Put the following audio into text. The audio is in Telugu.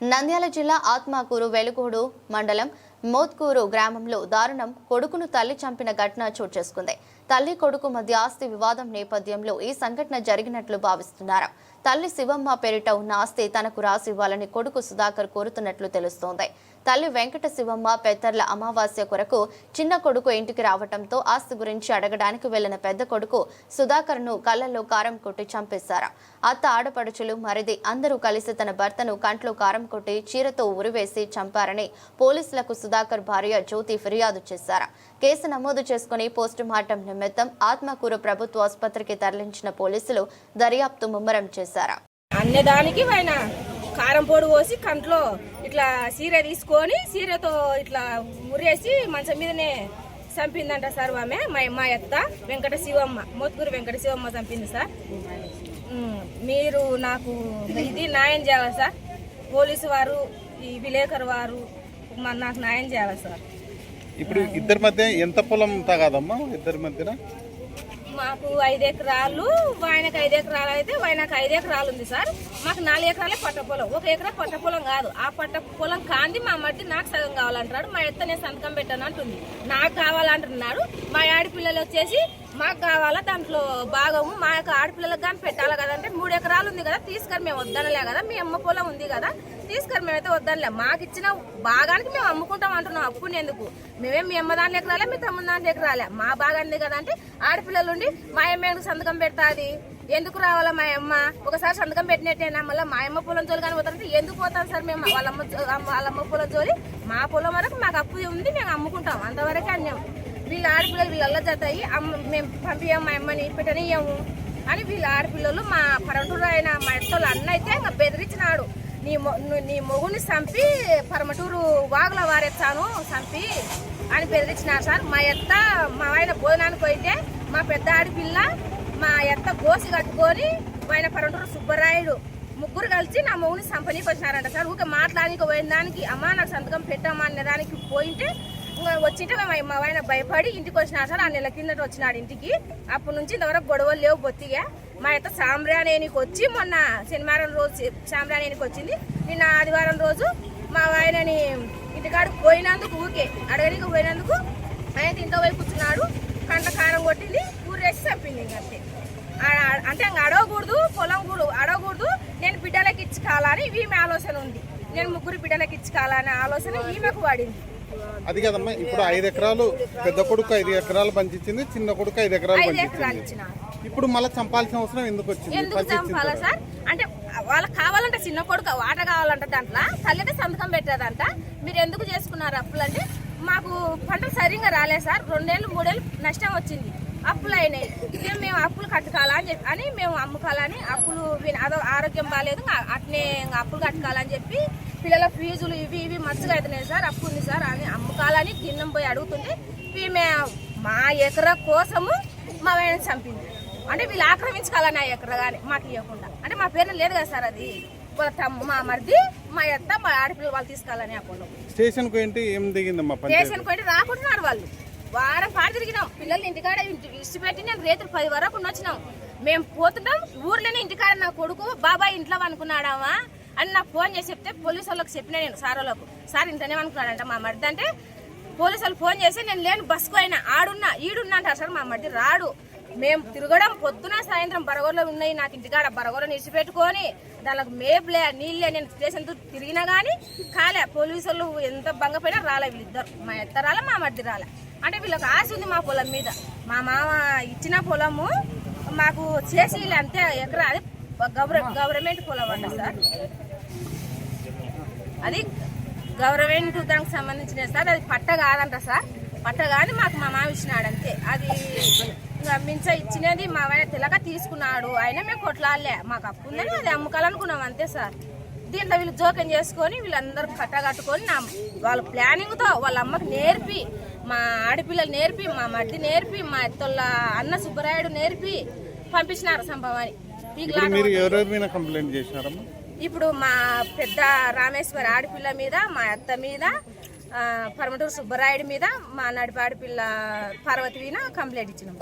నంద్యాల జిల్లా ఆత్మకూరు వెలుగోడు మండలం మోత్కూరు గ్రామంలో దారుణం కొడుకును తల్లి చంపిన ఘటన చోటు చేసుకుంది. తల్లి కొడుకు మధ్య ఆస్తి వివాదం నేపథ్యంలో ఈ సంఘటన జరిగినట్లు భావిస్తున్నారు. తల్లి శివమ్మ పేరిట ఉన్న ఆస్తి తనకు రాసి ఇవ్వాలని కొడుకు సుధాకర్ కోరుతున్నట్లు తెలుస్తోంది. తల్లి వెంకట శివమ్మ పెద్దర్ల అమావాస్య కొరకు చిన్న కొడుకు ఇంటికి రావటంతో ఆస్తి గురించి అడగడానికి వెళ్ళిన పెద్ద కొడుకు సుధాకర్ను కళ్ళల్లో కారం కొట్టి చంపేశారు. అత్త ఆడపడుచులు మరిది అందరూ కలిసి తన భర్తను కంట్లో కారం కొట్టి చీరతో ఉరివేసి చంపారని పోలీసులకు సుధాకర్ భార్య జ్యోతి ఫిర్యాదు చేశారు. కేసు నమోదు చేసుకుని పోస్టుమార్టం నిమిత్తం ఆత్మకూరు ప్రభుత్వ ఆసుపత్రికి తరలించిన పోలీసులు దర్యాప్తు ముమ్మరం చేశారు. అన్నదానికి ఆయన కారం పొడి పోసి కంట్లో ఇట్లా సీర తీసుకొని సీరతో ఇట్లా మురేసి మంచం మీదనే చంపిందంట సార్ ఆమె మా మా ఎత్త వెంకట శివమ్మ మోత్కూరు వెంకట శివమ్మ చంపింది సార్. మీరు నాకు ఇది న్యాయం చేయాలి సార్? పోలీసు వారు ఈ విలేకరు వారు మా- నాకు న్యాయం చేయాలి సార్? ఇప్పుడు ఇద్దరి మధ్య ఎంత పొలం తగాదమ్మా? ఇద్దరి మధ్యన? మాకు ఐదు ఎకరాలు ఆయనకు ఐదు ఎకరాలు అయితే ఆయనకు ఐదు ఎకరాలు ఉంది సార్. మాకు నాలుగు ఎకరాలే పట్ట పొలం. ఒక ఎకరా పట్ట పొలం కాదు. ఆ పట్ట పొలం కాంది మా మట్టి నాకు సగం కావాలంటున్నాడు. మా ఎత్త నేను సంతకం పెట్టాను అంటుంది. నాకు కావాలంటున్నాడు. మా ఆడపిల్లలు వచ్చేసి మాకు కావాలా దాంట్లో భాగము? మా యొక్క ఆడపిల్లలకు కానీ పెట్టాలి కదంటే మూడు ఎకరాలు ఉంది కదా తీసుకొని మేము వద్దనలే కదా మీ అమ్మ పొలం ఉంది కదా తీసుకొని మేమైతే వద్దనలే. మాకు ఇచ్చిన భాగానికి మేము అమ్ముకుంటాం అంటున్నాం అప్పుని ఎందుకు? మేమేం మీ అమ్మ దాంట్లో ఎకరాలే మీ తమ్ముడు దాంట్లో ఎకరాలే. మా భాగాన్ని కదా అంటే ఆడపిల్లలు ఉండి మా అమ్మ ఎందుకు సంతకం పెడతాది? ఎందుకు రావాలా మా అమ్మ? ఒకసారి సంతకం పెట్టినట్టేనా? మళ్ళీ మా అమ్మ పొలం జోలి కానీ పోతారంటే ఎందుకు పోతాం సార్ మేము? వాళ్ళమ్మ వాళ్ళమ్మ వాళ్ళ అమ్మ పొలం జోలి మా పొలం వరకు మాకు అప్పు ఉంది మేము అమ్ముకుంటాం. అంతవరకే అన్యాం వీళ్ళ ఆడపిల్లలు వీళ్ళ జతాయి అమ్మ మేము పంపించాం మా అమ్మని పెట్టనియము అని వీళ్ళ ఆడపిల్లలు మా పరమటూరు ఆయన మా ఎత్తలు అన్న అయితే ఇంకా బెదిరించినాడు. నీ మొ- నీ మొగుని చంపి పరమటూరు వాగుల వారెత్తాను చంపి అని బెదిరించినారు సార్. మా ఎత్త మా ఆయన భోజనానికి పోయితే మా పెద్ద ఆడపిల్ల మా ఎత్త గోసి కట్టుకొని ఆయన పరమటూరు సుబ్బరాయుడు ముగ్గురు కలిసి నా మొగుని సంపనీకి వచ్చినారంట సార్. ఊకే మాట్లాడానికి పోయిన దానికి అమ్మ నాకు సంతకం పెట్టమ్మా అనే దానికి పోయింటే వచ్చింటే మేము మా ఆయన భయపడి ఇంటికి వచ్చినాడు సార్ ఆ నెల కిందట వచ్చినాడు ఇంటికి. అప్పటి నుంచి ఇంతవరకు గొడవలు లేవు బొత్తిగా. మా యొక్క సామ్రాణేనికి వచ్చి మొన్న శనివారం రోజు సామ్రాణేనికి వచ్చింది. నిన్న ఆదివారం రోజు మా ఆయనని ఇంటికాడికి పోయినందుకు ఊకే అడగడానికి పోయినందుకు ఆయన ఇంట్లో పోయి కూర్చున్నాడు. కంట కారం కొట్టింది ఊరేసి చంపింది ఇంక అంతే. అంటే ఇంక అడగకూడదు పొలం కూడా అడగకూడదు నేను బిడ్డలకి ఇచ్చుకోవాలని ఈమె ఆలోచన ఉంది. నేను ముగ్గురు బిడ్డలకి ఇచ్చుకోవాలనే ఆలోచన ఈమెకు పడింది. అది కదమ్మా ఇప్పుడు ఐదు ఎకరాలు పెద్ద కొడుకు ఐదు ఎకరాలు పంచించింది చిన్న కొడుకు ఐదు ఎకరాలు ఇచ్చిన. ఇప్పుడు మళ్ళీ చంపాల్సిన అవసరం ఎందుకు వచ్చింది? ఎందుకు చంపాలా. సార్? అంటే వాళ్ళకి కావాలంట చిన్న కొడుకు వాట కావాలంట దాంట్లో. తల్లితే సంతకం పెట్టేదంట. మీరు ఎందుకు చేసుకున్నారు అప్పులు అంటే మాకు పంటలు సరిగ్గా రాలేదు సార్. రెండేళ్ళు మూడేళ్ళు నష్టం వచ్చింది. అప్పులు అయినాయి ఇక మేము అప్పులు కట్టుకోవాలా అని చెప్పి అని మేము అమ్ముకోవాలని అప్పులు అదో ఆరోగ్యం బాగాలేదు అట్నే అప్పులు కట్టుకోవాలని చెప్పి పిల్లల ఫీజులు ఇవి ఇవి మచ్చగా అవుతున్నాయి సార్ అప్పు ఉంది సార్ అని అమ్ముకోవాలని గిన్నం పోయి అడుగుతుంటే ఈమె మా ఎకరా కోసము మా ఆయన చంపింది. అంటే వీళ్ళు ఆక్రమించుకోవాలని ఆ ఎకరా కానీ మాకు ఇవ్వకుండా. అంటే మా పేరు లేదు కదా సార్ అది. మా మరిది మా ఎత్త మా ఆడపిల్లలు వాళ్ళు తీసుకోవాలని పొలం. స్టేషన్ ఏంటి ఏం దిగిందమ్మా స్టేషన్ పోయి రాకుంటున్నారు వాళ్ళు. వారం పాడు తిరిగినాం. పిల్లల్ని ఇంటికాడ ఇష్టి పెట్టి నేను రేతులు పది వరకు వచ్చినాం మేము పోతున్నాం ఊర్లోనే ఇంటికాడ నా కొడుకు బాబాయ్ ఇంట్లో అనుకున్నాడావా అని నాకు ఫోన్ చేసి చెప్తే పోలీసు వాళ్ళకి చెప్పిన నేను సార్ వాళ్ళకు. సార్ ఇంతనే అనుకున్నాడంట మా మరిది అంటే పోలీసు వాళ్ళు ఫోన్ చేసి నేను లేను బస్కు అయినా ఆడున్నా ఈడున్నా అంటారు సార్ మా మరిది రాడు. మేము తిరగడం పొద్దున సాయంత్రం బరగోలో ఉన్నాయి నాకు ఇంటికాడ బరగొర నిలిచిపెట్టుకొని దానికి మేపులే నీళ్ళే నేను స్టేషన్ తిరిగినా కానీ కాలే. పోలీసు వాళ్ళు ఎంత బంగపోయినా రాలే వీళ్ళిద్దరు. మా ఎత్త రాలే మా మడ్డి రాలే. అంటే వీళ్ళకి ఆశ ఉంది మా పొలం మీద. మా మామ ఇచ్చిన పొలము మాకు చేసి వీళ్ళు అంతే ఎకరా అది. గవర్నమెంట్ పొలం అంట సార్. అది గవర్నమెంట్ దానికి సంబంధించిన సార్. అది పట్ట కాదంట సార్. పట్ట కాదు మాకు మా మామ ఇచ్చినాడు అంతే. అది మించ ఇచ్చినది మా ఆయన తెలక తీసుకున్నాడు. అయినా మేము కొట్లాడలే. మాకు అప్పు ఉందని అది అమ్ముకోవాలనుకున్నాం అంతే సార్. దీంట్లో వీళ్ళు జోక్యం చేసుకొని వీళ్ళందరూ కట్టగట్టుకొని నా వాళ్ళ ప్లానింగ్తో వాళ్ళ అమ్మకి నేర్పి మా ఆడపిల్లలు నేర్పి మా మడ్డి నేర్పి మా ఎత్తోళ్ళ అన్న సుబ్బరాయుడు నేర్పి పంపించినారు సంభవాన్ని ఇప్పుడు మా పెద్ద రామేశ్వర ఆడపిల్ల మీద మా అత్త మీద పరమటూరు సుబ్బరాయుడి మీద మా నడిపాడిపిల్ల పార్వతి మీద కంప్లైంట్ ఇచ్చినాం.